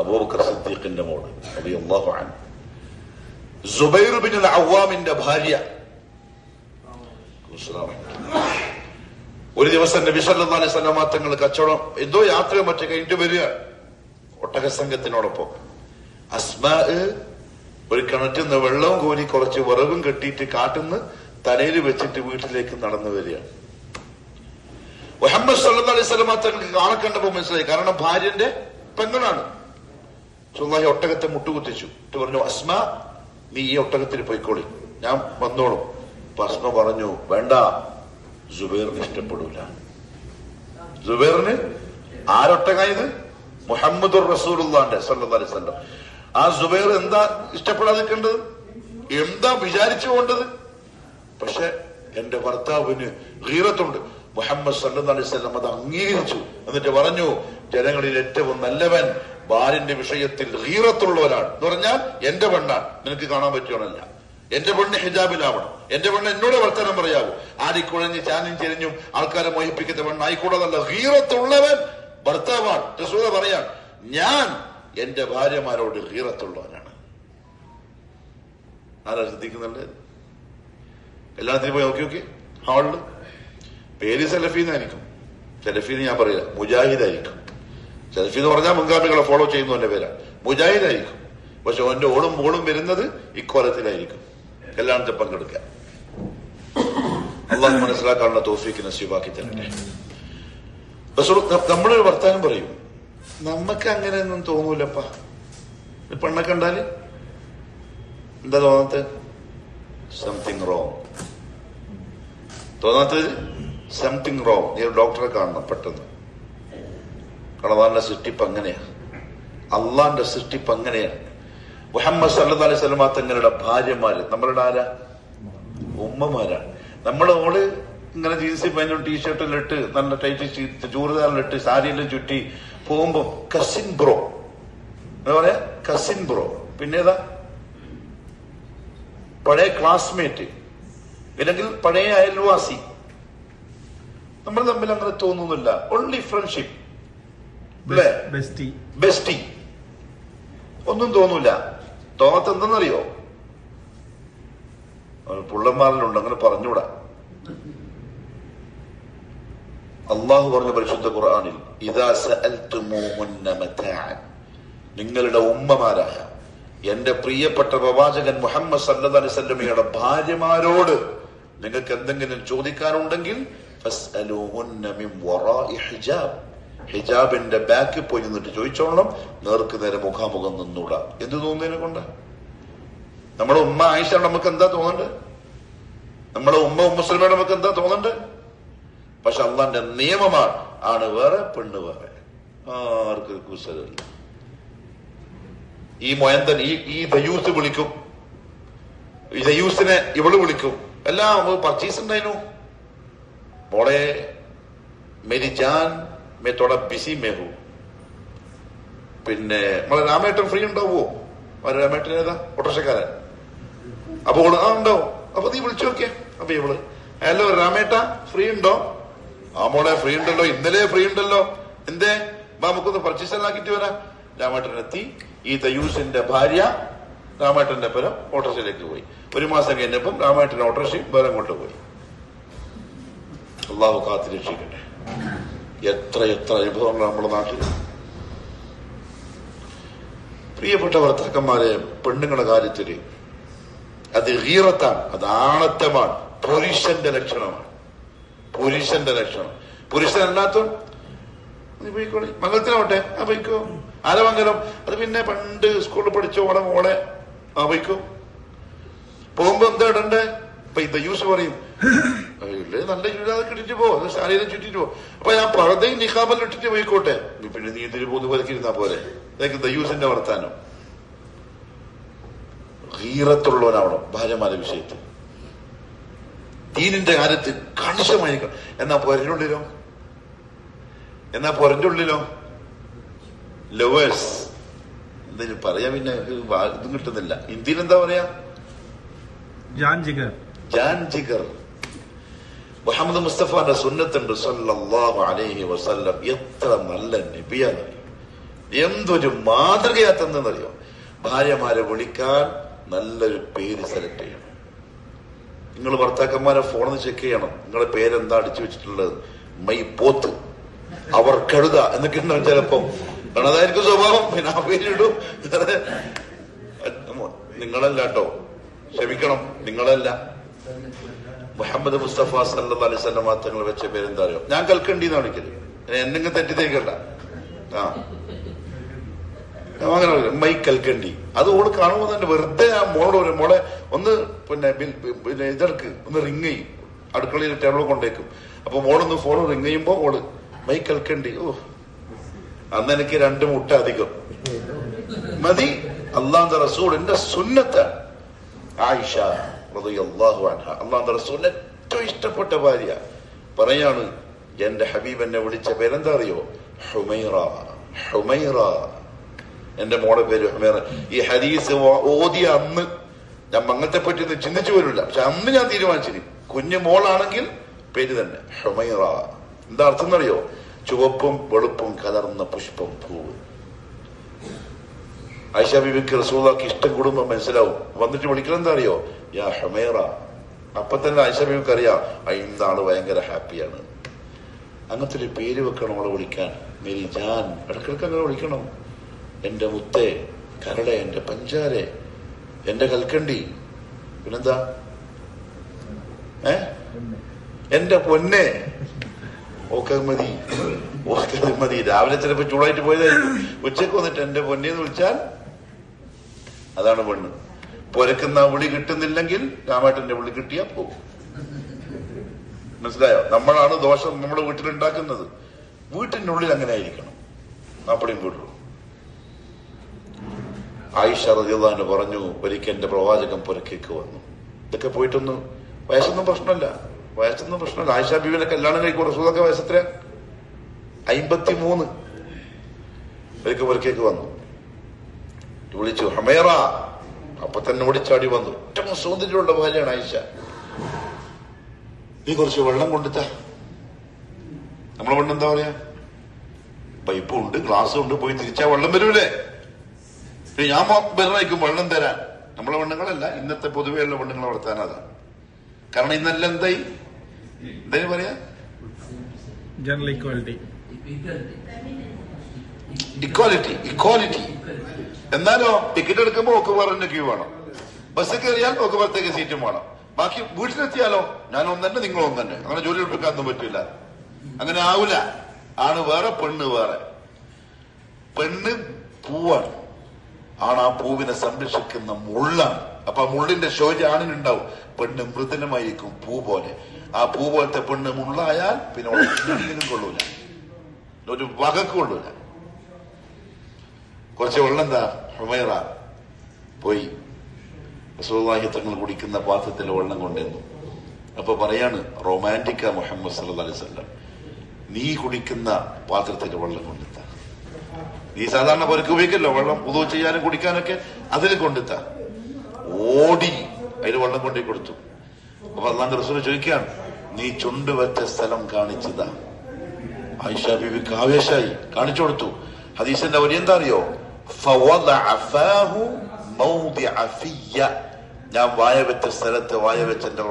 അബൂബക്കർ സിദ്ദീഖിന്റെ മോൾ bin അവ്വാമിന്റെ ഭാര്യ. ഒരു ദിവസം നബി സല്ലല്ലാഹു അലൈഹി തങ്ങൾ കച്ചവടം എന്തോ യാത്ര മറ്റേ കഴിഞ്ഞിട്ട് വരിക. ഒട്ടക സംഘത്തിനോടൊപ്പം അസ്മാ ഒരു കിണറ്റിൽ നിന്ന് വെള്ളവും കോരി കുറച്ച് വിറകും കെട്ടിയിട്ട് കാട്ടുന്ന് തലയിൽ വെച്ചിട്ട് വീട്ടിലേക്ക് നടന്നു വരികയാണ് മുഹമ്മദ് സല്ലല്ലാഹു അലൈഹി വസല്ലം തങ്ങൾക്ക് കാണെ കണ്ടപ്പോ മനസ്സിലായി. കാരണം ഭാര്യന്റെ പെങ്ങളാണ്. സുല്ലാഹി ഒട്ടകത്തെ മുട്ടുകുത്തിച്ചു. എന്നിട്ട് പറഞ്ഞു അസ്മ നീ ഈ ഒട്ടകത്തിൽ പോയിക്കോളി. ഞാൻ വന്നോളും. അപ്പൊ അസ്മ പറഞ്ഞു വേണ്ട ജുബേറിന് ഇഷ്ടപ്പെടൂല. ജുബേറിന് ആരൊട്ടകായത്? മുഹമ്മദ് റസൂലുള്ളാന്റെ സല്ലി വസല്ലം. ആ ജുബൈർ എന്താ ഇഷ്ടപ്പെടാതെ നിൽക്കേണ്ടത് എന്താ വിചാരിച്ചു കൊണ്ടത് പക്ഷെ എന്റെ ഭർത്താവിന് ഹീറത്തുണ്ട് മുഹമ്മദ് സല്ലു അലൈഹി വസല്ലം അത് അംഗീകരിച്ചു. എന്നിട്ട് പറഞ്ഞു ജനങ്ങളിൽ ഏറ്റവും നല്ലവൻ ഭാര്യന്റെ വിഷയത്തിൽ ഹീറത്തുള്ളവരാണ് എന്ന് പറഞ്ഞാൽ എന്റെ പെണ്ണാണ്. നിനക്ക് കാണാൻ പറ്റുകയാണല്ല എന്റെ പെണ്ണ് ഹിജാബിലാവണം. എന്റെ പെണ്ണ് എന്നോട് വർത്തനം പറയാവൂ. ആടിക്കുഴഞ്ഞ് ചാനും ചെരിഞ്ഞും ആൾക്കാരെ മോഹിപ്പിക്കുന്ന പെണ്ണ് ആയിക്കൂടാതല്ല ഹീറത്തുള്ളവൻ ഭർത്താവാണ്. റസൂല പറയാൻ ഞാൻ എന്റെ ഭാര്യമാരോട് ഹീറത്തുള്ളവനാണ് ആരാ ശ്രദ്ധിക്കുന്നുണ്ട്? എല്ലാത്തിനും പോയി നോക്കി നോക്കി. ഹാളിൽ. പേര് സലഫീന്നായിരിക്കും. സലഫീന്ന് ഞാൻ പറയാ മുജാഹിദ് സലഫി എന്ന് പറഞ്ഞാൽ മുൻഗാമികളെ ഫോളോ ചെയ്യുന്നവന്റെ പേരാ. മുജാഹിദായിരിക്കും. പക്ഷെ അവന്റെ ഓളും മോളും വരുന്നത് ഇക്കോലത്തിലായിരിക്കും. കല്യാണത്തിൽ പങ്കെടുക്കാൻ. അള്ളാഹു മനസ്സിലാക്കാനുള്ള തോഫിക്ക് നസീബാക്കി തരട്ടെ. നമ്മളൊരു വർത്താനം പറയും. നമുക്ക് അങ്ങനെയൊന്നും തോന്നൂലപ്പാ. പെണ്ണെ കണ്ടാൽ? എന്താ തോന്നാത്ത സംതിങ് റോങ് തോന്നാത്തത്? സംതിങ് റോങ് നീ ഡോക്ടറെ കാണണം പെട്ടെന്ന്. കളവാന്റെ സൃഷ്ടിപ്പ് അങ്ങനെയാണ്. അള്ളാന്റെ സൃഷ്ടിപ്പ് അങ്ങനെയാണ്. മുഹമ്മദ് സല്ലു അലൈഹി സ്വലമ തങ്ങളുടെ ഭാര്യമാര് നമ്മളുടെ ആരാ? ഉമ്മമാരാണ് നമ്മളെ ഓൾ ഇങ്ങനെ ജീൻസ് പാന്റും ടീഷർട്ടും ഇട്ട് നല്ല ടൈറ്റ് ചൂറുദാറിലിട്ട് സാരിയിലും ചുറ്റി പോകുമ്പോ കസിൻ ബ്രോ എന്താ പറയാ? കസിൻ ബ്രോ പിന്നെ ഏതാ? പഴയ ക്ലാസ്മേറ്റ് ഇല്ലെങ്കിൽ പഴയ അയൽവാസി. നമ്മൾ തമ്മിൽ അങ്ങനെ തോന്നുന്നില്ല. ഓൺലി ഫ്രണ്ട്ഷിപ്പ് അല്ലേ ബെസ്റ്റി. ഒന്നും തോന്നൂല. തോന്നത്ത് എന്തെന്നറിയോ പുള്ളന്മാരിലുണ്ട് അങ്ങനെ പറഞ്ഞൂടാ അള്ളാഹു പറഞ്ഞ പരിശുദ്ധ ഖുർആനിൽ നിങ്ങളുടെ ഉമ്മമാരായ എന്റെ പ്രിയപ്പെട്ട പ്രവാചകൻ മുഹമ്മദ് സല്ലു അലൈഹി വസല്ലമയുടെ ഭാര്യമാരോട് നിങ്ങൾക്ക് എന്തെങ്കിലും ചോദിക്കാനുണ്ടെങ്കിൽ ഹിജാബിന്റെ ബാക്കിൽ പോയി നിന്നിട്ട് ചോദിച്ചോളണം. നേർക്ക് നേരെ മുഖാമുഖം നിന്നൂടാ. എന്ത് തോന്നുന്നതിനെ കൊണ്ട്? നമ്മുടെ ഉമ്മ ആയിഷ നമുക്ക് എന്താ തോന്നണ്ട്? നമ്മുടെ ഉമ്മ ഉമ്മസ്ലിമയുടെ നമുക്ക് എന്താ തോന്നണ്ട്? പക്ഷെ അള്ളാന്റെ നിയമമാണ്. ആണ് വേറെ പെണ്ണ് വേറെ. ആർക്ക് കുസരല്ല ഈ മൊയന്തൻ ഈ ഈ ദയൂസ് വിളിക്കും. ഈ ദയൂസിനെ ഇവൾ വിളിക്കും. എല്ലാം പർച്ചേസ് ഉണ്ടായിരുന്നു മോളെ മേരി മേ തോടെ ബിസി മേഹു പിന്നെ നമ്മളെ രാമേട്ടൻ ഫ്രീ ഉണ്ടാവുമോ അവരെ രാമേട്ടൻ ഏതാ? ഓട്ടോറിക്ഷക്കാരൻ. അപ്പൊ ആ ഉണ്ടാവും. അപ്പൊ നീ വിളിച്ചു നോക്കിയാ. അപ്പൊ ഇവൾ ഹലോ രാമേട്ട ഫ്രീ ഉണ്ടോ? ആ മോളെ ഫ്രീ ഉണ്ടല്ലോ. ഇന്നലെ ഫ്രീ ഉണ്ടല്ലോ. എന്തേ? നമുക്കൊന്ന് പർച്ചേസ് എല്ലാം ആക്കിട്ട് വരാം. രാമേട്ടൻ എത്തി ഈ തയൂസിന്റെ ഭാര്യ രാമേട്ടന്റെ പരം ഓട്ടോറിക്ഷയിലേക്ക് പോയി. ഒരു മാസം കഴിഞ്ഞപ്പം രാമേട്ടൻ ഓട്ടോറിക്ഷയും വേറെ അങ്ങോട്ട് പോയി അള്ളാഹു കാത്തു രക്ഷിക്കട്ടെ. എത്ര എത്ര അനുഭവങ്ങൾ നമ്മുടെ നാട്ടിൽ? പ്രിയപ്പെട്ട ഭർത്താക്കന്മാരെ പെണ്ണുങ്ങളുടെ കാര്യത്തിൽ അത് ഹീറത്താണ് അത് ആണത്തമാണ് പുരുഷന്റെ ലക്ഷണമാണ്. പുരുഷന്റെ ലക്ഷണം. പുരുഷനല്ലാത്ത നീ പോയിക്കോളി. മംഗലത്തിനാവട്ടെ ആ പോയിക്കോ. ആരെ മംഗലം അത് പിന്നെ പണ്ട് സ്കൂളിൽ പഠിച്ച ഓടെ മോളെ ആ പോയിക്കോ. പോകുമ്പോ എന്താ ഇടണ്ടേ? അപ്പൊ ഇപ്പൊ യൂസ് പറയും ഇല്ലേ നല്ല ചുരിദാർ ഇട്ടിട്ട് പോ അത് ശാരീരം ചുറ്റിട്ട് പോ. അപ്പൊ ഞാൻ പഴതയും നിഖാബെല്ലാം ഇട്ടിട്ട് പോയിക്കോട്ടെ. പിന്നെ നീ ഇതിന് പോന്ന് വലക്കിരുന്ന പോലെ. ഇതൊക്കെ ദയൂസിന്റെ വർത്താനം. ഹീറത്തുള്ളവനാവണം ഭാര്യമാരെ വിഷയത്തിൽ. ദീനിന്റെ കാര്യത്തിൽ കണിശമായിരിക്കണം എന്നാ പൊരഞ്ഞുള്ളിലോ എന്നാ ഉള്ളിലോ? ലവേഴ്സ് എന്തെങ്കിലും പറയാ പിന്നെ ഇതും കിട്ടുന്നില്ല. ഇന്ത്യയിൽ എന്താ പറയാ? ജാൻ ജിഗർ ജാൻ ജിഗർ മുഹമ്മദ് മുസ്തഫാന്റെ സുന്നത്തുണ്ട് സല്ലല്ലാഹു വസല്ലം എത്ര നല്ല നബിയാണ് എന്തൊരു മാതൃകയാ തന്നെന്നറിയോ ഭാര്യമാരെ വിളിക്കാൻ നല്ലൊരു പേര് സെലക്ട് ചെയ്യണം നിങ്ങൾ ഭർത്താക്കന്മാരെ ഫോണിൽ ചെക്ക് ചെയ്യണം നിങ്ങളുടെ പേരെന്താ അടിച്ചു വെച്ചിട്ടുള്ളത് മൈ പോത്ത് അവർ കഴുത എന്നൊക്കെ ഉണ്ടാവും ചിലപ്പം കാരണം അതായിരിക്കും സ്വഭാവം പിന്നെ ആ പേരിടും നിങ്ങളല്ല കേട്ടോ ക്ഷമിക്കണം നിങ്ങളല്ല മുഹമ്മദ് മുസ്തഫ സല്ലാ അലൈഹി വെച്ച പേരെന്താ അറിയോ? ഞാൻ കൽക്കണ്ടി എന്ന് വിളിക്കൽ എന്നെങ്കിലും തെറ്റിദ്ധരിക്കണ്ട. ആ. അങ്ങനെ പറയും, മൈ കൽക്കണ്ടി അത് ഓൾ കാണുമ്പോൾ തന്നെ വെറുതെ ആ മോളോട് ഒരു മോളെ ഒന്ന് പിന്നെ പിന്നെ ഇതെടുക്ക് ഒന്ന് റിങ് ചെയ്യും. അടുക്കളയിൽ ടേബിൾ കൊണ്ടേക്കും. അപ്പൊ മോളൊന്ന് ഫോൺ റിങ് ചെയ്യുമ്പോ ഓൾ മൈ കൽക്കണ്ടി ഓ. അന്ന് എനിക്ക് രണ്ട് മുട്ട അധികം. മതി. അള്ളാന്ത റസൂൾ എന്റെ സുന്നത്താണ്. ആയിഷ. റളിയല്ലാഹു റസൂലിന് ഏറ്റവും ഇഷ്ടപ്പെട്ട ഭാര്യ. പറയാണ് എന്റെ ഹബീബ് എന്നെ വിളിച്ച പേരെന്താ അറിയോ? ഹുമൈറ. ഹുമൈറ. എന്റെ മോടെ പേര് ഹുമൈറ. ഈ ഹദീസ് ഓതിയ അന്ന് ഞാൻ മങ്ങത്തെ പറ്റി ഒന്ന് ചിന്തിച്ചു പോലുമില്ല. പക്ഷെ അന്ന് ഞാൻ തീരുമാനിച്ചിന് കുഞ്ഞു മോളാണെങ്കിൽ പേര് തന്നെ ഹുമൈറ. എന്താ അർത്ഥം എന്നറിയോ? ചുവപ്പും വെളുപ്പും കലർന്ന പുഷ്പം പൂവ്. ആയിഷ ബിബിക്ക് റസൂദാക്ക് ഇഷ്ടം കൂടുമ്പോ മനസ്സിലാവും. വന്നിട്ട് വിളിക്കണം എന്താ അറിയോ? യാ അപ്പൊ തന്നെ ആയിഷ ബിബിക്ക് അറിയാം ഇന്ന് ആൾ ഭയങ്കര ഹാപ്പിയാണ്. അങ്ങനത്തെ ഒരു പേര് വെക്കണം അവളെ വിളിക്കാൻ. മേരി ജാൻ ഇടക്കിടക്ക് അങ്ങനെ വിളിക്കണം. എന്റെ മുത്തേ കരളെ എന്റെ പഞ്ചാരെ എന്റെ കൽക്കണ്ടി. പിന്നെന്താ? ഏ? എന്റെ പൊന്നെ. ഓക്കെ മതി. ഓക്കെ മതി. രാവിലെ ചിലപ്പോ ചൂടായിട്ട് പോയതായിരിക്കും. ഉച്ചയ്ക്ക് വന്നിട്ട് എന്റെ പൊന്നെന്ന് വിളിച്ചാൽ? അതാണ് പെണ്ണ്. പൊരക്കുന്ന വിളി കിട്ടുന്നില്ലെങ്കിൽ രാമേട്ടന്റെ വിളി കിട്ടിയാ പോകും മനസ്സിലായോ? നമ്മളാണ് ദോഷം നമ്മുടെ വീട്ടിലുണ്ടാക്കുന്നത്. വീട്ടിന്റെ ഉള്ളിൽ അങ്ങനെ ആയിരിക്കണം അപ്പടിയും വീട്ടിലും ആയിഷ റജിദാന് പറഞ്ഞു ഒരിക്കൽ എന്റെ പ്രവാചകം പുരക്കേക്ക് വന്നു. ഇതൊക്കെ പോയിട്ടൊന്ന് വയസ്സൊന്നും പ്രശ്നമല്ല. വയസ്സൊന്നും പ്രശ്നമല്ല. ആയിഷ ബീവിനെ കല്യാണം കഴിക്കും റസൂദൊക്കെ വയസ്സത്ര അമ്പത്തി മൂന്ന് ഒരിക്കൽ പുരക്കേക്ക് വന്നു. വിളിച്ചു ഹമേറ അപ്പൊ തന്നെ ഓടിച്ചാടി വന്നു. ഏറ്റവും സൗന്ദര്യമുള്ള ഭാര്യയാണ് ആയിഷ. നീ കുറച്ച് വെള്ളം കൊണ്ടുത്താ. നമ്മളെ പെണ്ണ് എന്താ പറയാ? പൈപ്പും ഉണ്ട് ഗ്ലാസ്സും ഉണ്ട് പോയി തിരിച്ചാ വെള്ളം വരൂലേ? ഞാൻ വെറുതായിരിക്കും വെള്ളം തരാൻ. നമ്മളെ വെണ്ണങ്ങളല്ല ഇന്നത്തെ പൊതുവെയുള്ള വെണ്ണങ്ങൾ വളർത്താൻ കാരണം ഇന്നെല്ലാം എന്തായി? എന്തായാലും പറയാ? ജനറൽ ഇക്വാലിറ്റി ഇക്വാലിറ്റി ഇക്വാലിറ്റി എന്നാലോ ടിക്കറ്റ് എടുക്കുമ്പോ ഒക്കെ വേറെ ക്യൂ വേണം. ബസ് കയറിയാൽ ഒക്കെ വേറത്തേക്ക് സീറ്റും വേണം. ബാക്കി വീട്ടിലെത്തിയാലോ? ഞാൻ ഒന്നെ നിങ്ങൾ തന്നെ. അങ്ങനെ ജോലി എടുക്കാനൊന്നും പറ്റില്ല. അങ്ങനെ ആവില്ല ആണ് വേറെ പെണ്ണ് വേറെ. പെണ്ണ് പൂവാണ്. ആണ് ആ പൂവിനെ സംരക്ഷിക്കുന്ന മുള്ളാണ്. അപ്പൊ ആ മുള്ളിന്റെ ശോച ആണിനുണ്ടാവും. പെണ്ണ് മൃദുലമായിരിക്കും പൂ പോലെ. ആ പൂ പോലത്തെ പെണ്ണ് മുള്ളായാൽ പിന്നെ കൊള്ളൂല. ഒരു വകക്ക് കൊള്ളൂല. കുറച്ച് വെള്ളം എന്താ ഹുമൈറ. പോയി. റസൂള്ളാഹി തങ്ങൾ കുടിക്കുന്ന പാത്രത്തിൽ വെള്ളം കൊണ്ടുവന്നു. അപ്പൊ പറയാണ് റൊമാന്റിക്ക മുഹമ്മദ് സല്ല അലൈഹി സ്വല്ലം നീ കുടിക്കുന്ന പാത്രത്തിൽ വെള്ളം കൊണ്ടെത്ത. നീ സാധാരണ പൊരക്ക് ഉപയോഗിക്കല്ലോ? വെള്ളം പുതു ചെയ്യാനും കുടിക്കാനൊക്കെ അതിൽ കൊണ്ടെത്ത. ഓടി അതിൽ വെള്ളം കൊണ്ടേ കൊടുത്തു. അപ്പൊ അതാണ് റസൂൽ ചോദിക്കുകയാണ് നീ ചുണ്ട് വെച്ച സ്ഥലം കാണിച്ചതാ? ആയിഷ ബിബിക്ക് ആവേശായി കാണിച്ചു കൊടുത്തു. ഹദീസിന്റെ വരി എന്താ അറിയോ? فوضع فاه موضع في نعم وآية بالتفسيرات وآية بالتنور